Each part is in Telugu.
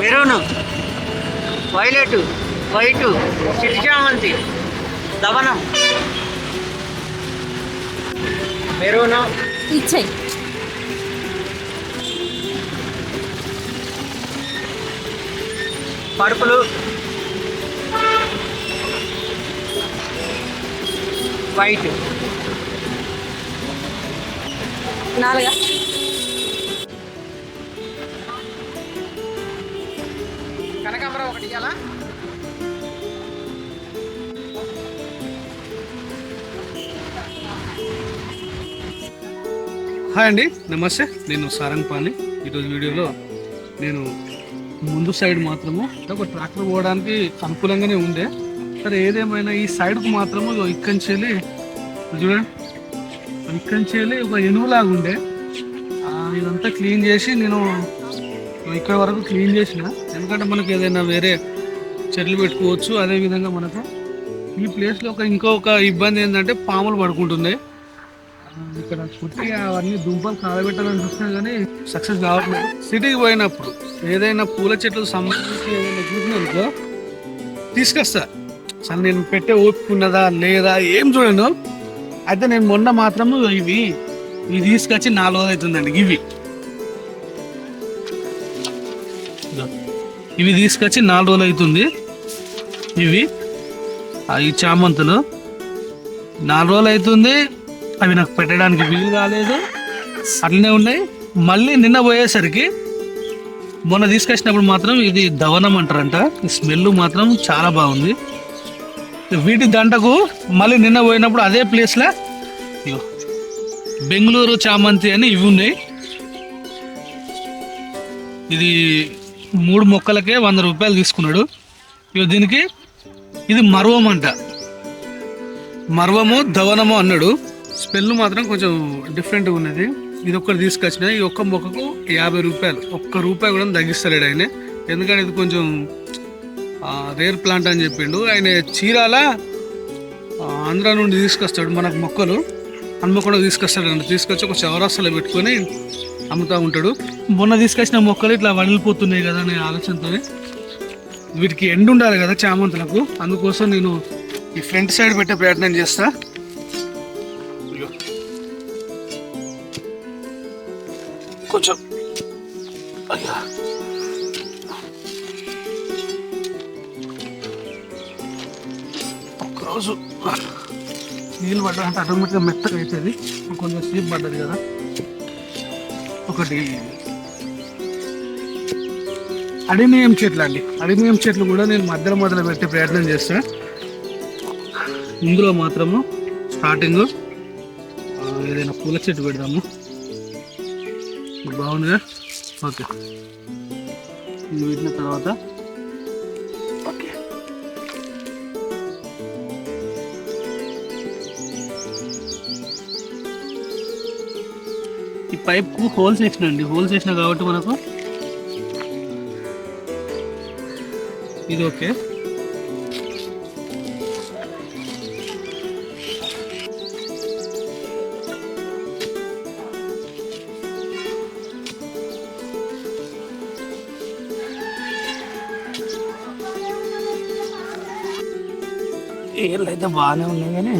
మెరూను వైలెట్ వైటు చిట్టి చామంతి దవనం మెరూను. ఇచ్చేయి. పరుపులు వైట్. నాలుగా. ఒకటి ఇవ్వాలా హాయ్ అండి నమస్తే. నేను సారంగ్ పాని ఈరోజు వీడియోలో నేను ముందు సైడ్ మాత్రము ఒక ట్రాక్టర్ పోవడానికి అనుకూలంగానే ఉండే. సరే ఏదేమైనా ఈ సైడ్కు మాత్రము ఇక్కడి నుంచి వెళ్ళి చూడండి. ఇక్కడి నుంచి వెళ్ళి ఒక ఎనువులాగా ఉండే ఇదంతా క్లీన్ చేసి నేను ఇక్కడ వరకు క్లీన్ చేసిన. ఎందుకంటే మనకు ఏదైనా వేరే చెట్లు పెట్టుకోవచ్చు. అదేవిధంగా మనకు ఈ ప్లేస్లో ఒక ఇంకొక ఇబ్బంది ఏంటంటే పాములు పడుకుంటున్నాయి. ఇక్కడ పుట్టి అవన్నీ దుంపలు కాలబెట్టాలని చూసినా కానీ సక్సెస్ కావట్లేదు. సిటీకి పోయినప్పుడు ఏదైనా పూల చెట్లు సంబంధించి ఏదైనా చూసినందుకో తీసుకొస్తా. అసలు నేను పెట్టే ఓపుకున్నదా లేదా ఏం చూడను. అయితే నేను మొన్న మాత్రము ఇవి ఇవి తీసుకొచ్చి నాలుగు అవుతుందండి ఇవి. ఇవి తీసుకొచ్చి నాలుగు రోజులు అవుతుంది. ఇవి ఈ చామంతులు. నాలుగు రోజులు అవుతుంది. అవి నాకు పెట్టడానికి వీలు కాలేదు. అట్లనే ఉన్నాయి. మళ్ళీ నిన్న పోయేసరికి మొన్న తీసుకొచ్చినప్పుడు మాత్రం ఇది దవనం అంటారంట. ఈ స్మెల్ మాత్రం చాలా బాగుంది. వీటి దంటకు మళ్ళీ నిన్న పోయినప్పుడు అదే ప్లేస్లో బెంగళూరు చామంతి అని ఇవి ఉన్నాయి. ఇది మూడు మొక్కలకే వంద రూపాయలు తీసుకున్నాడు. ఇక దీనికి ఇది మర్వం అంట. మర్వము దవనము అన్నాడు. స్పెల్ మాత్రం కొంచెం డిఫరెంట్గా ఉన్నది. ఇది ఒక్కటి తీసుకొచ్చిన ఈ ఒక్క మొక్కకు యాభై రూపాయలు. ఒక్క రూపాయి కూడా తగ్గిస్తలేడు ఆయన. ఎందుకంటే ఇది కొంచెం రేర్ ప్లాంట్ అని చెప్పిండు. ఆయన చీరాల ఆంధ్ర నుండి తీసుకొస్తాడు మనకు మొక్కలు. హన్మకొండ తీసుకొస్తాడు తీసుకొచ్చి ఒక చౌరాస్తాలో పెట్టుకొని అమ్ముతూ ఉంటాడు. మొన్న తీసుకొచ్చిన మొక్కలు ఇట్లా వడిలిపోతున్నాయి కదా అనే ఆలోచనతో వీటికి ఎండు ఉండాలి కదా చామంతులకు. అందుకోసం నేను ఈ ఫ్రంట్ సైడ్ పెట్టే ప్రయత్నం చేస్తా. కొంచెం. అయ్యా. ఒక్కరోజు నీళ్ళు పడ్డాలంటే ఆటోమేటిక్గా మెత్తగా అవుతుంది. కొంచెం సేపు పడ్డది కదా. ఒకటి. అడినియం చెట్లు అండి. అడినియం చెట్లు కూడా నేను మధ్యలో మధ్యలో పెట్టే ప్రయత్నం చేస్తా. ఇందులో మాత్రము స్టార్టింగ్ ఏదైనా పూల చెట్టు పెడదాము. బాగుందిగా ఓకే. ఇది పెట్టిన తర్వాత పైప్కు హోల్స్ వేసిన అండి. హోల్స్ వేసిన కాబట్టి మనకు ఇది ఓకే. ఏళ్ళు అయితే బాగానే ఉన్నాయి కానీ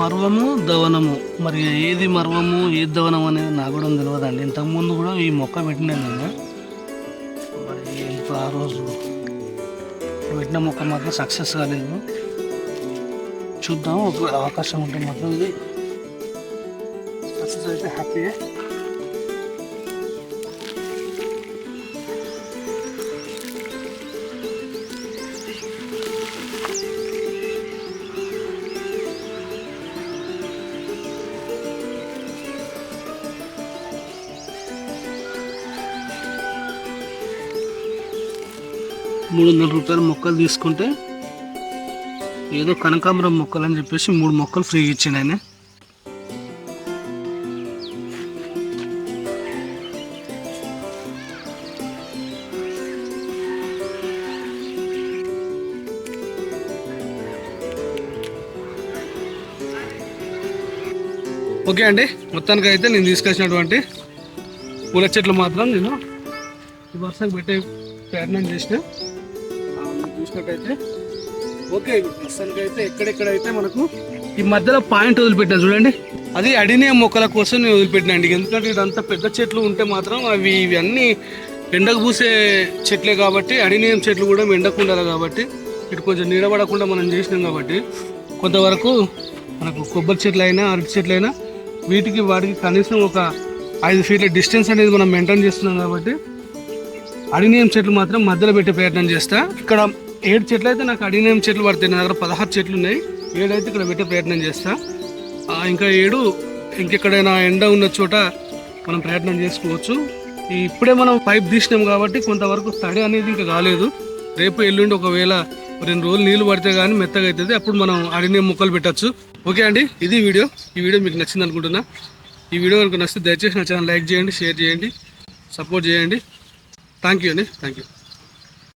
మర్వము దవనము. మరి ఏది మర్వము ఏది దవనం అనేది నాకు కూడా తెలియదండి ఇంతకుముందు కూడా ఈ మొక్క పెట్టినాను నేను. మరి ఆ రోజు పెట్టిన మొక్క మాత్రం సక్సెస్ కాలేదు. చూద్దాం ఒక అవకాశం ఉంటే మాత్రం ఇది సక్సెస్ అయితే హ్యాపీయే మూడు వందల రూపాయల మొక్కలు తీసుకుంటే ఏదో కనకాంబరం మొక్కలు అని చెప్పేసి మూడు మొక్కలు ఫ్రీగా ఇచ్చిండు ఆయన. ఓకే అండి మొత్తానికి అయితే నేను తీసుకొచ్చినటువంటి పూల చెట్లు మాత్రం నేను ఈ వరుసకు పెట్టే ప్రయత్నం చేసిన. ఆ, చూసినట్టయితే ఓకే ప్రస్తుతానికి అయితే ఎక్కడెక్కడైతే మనకు ఈ మధ్యలో పాయింట్ వదిలిపెట్టాను చూడండి. అది అడినియం మొక్కల కోసం నేను వదిలిపెట్టినండి ఎందుకంటే ఇదంతా పెద్ద చెట్లు ఉంటే మాత్రం అవి ఇవన్నీ ఎండకు పూసే చెట్లే కాబట్టి అడినియం చెట్లు కూడా ఎండకు ఉండాలి కాబట్టి ఇటు కొంచెం నీడబడకుండా మనం చేసినాం కాబట్టి కొంతవరకు మనకు కొబ్బరి చెట్లు అయినా అరటి చెట్లు అయినా వీటికి వాటికి కనీసం ఒక ఐదు ఫీట్ల డిస్టెన్స్ అనేది మనం మెయింటైన్ చేస్తున్నాం కాబట్టి అడినియం చెట్లు మాత్రం మధ్యలో పెట్టే ప్రయత్నం చేస్తా. ఇక్కడ ఏడు చెట్లు అయితే నాకు అడినియం చెట్లు పడతాయి నా దగ్గర పదహారు చెట్లు ఉన్నాయి. ఏడు అయితే ఇక్కడ పెట్టే ప్రయత్నం చేస్తా. ఇంకా ఏడు ఇంకెక్కడైనా ఎండ ఉన్న చోట మనం ప్రయత్నం చేసుకోవచ్చు. ఇప్పుడే మనం పైప్ తీసినాం కాబట్టి కొంతవరకు తడి అనేది ఇంకా కాలేదు. రేపు ఎల్లుండి ఒకవేళ రెండు రోజులు నీళ్ళు పడితే కానీ మెత్తగా అవుతుంది అప్పుడు మనం అడిగిన మొక్కలు పెట్టచ్చు. ఓకే అండి ఇది వీడియో. ఈ వీడియో మీకు నచ్చింది అనుకుంటున్నా. ఈ వీడియో కనుక నచ్చితే దయచేసి నా ఛానల్ లైక్ చేయండి షేర్ చేయండి సపోర్ట్ చేయండి. థ్యాంక్ యూ అండి థ్యాంక్ యూ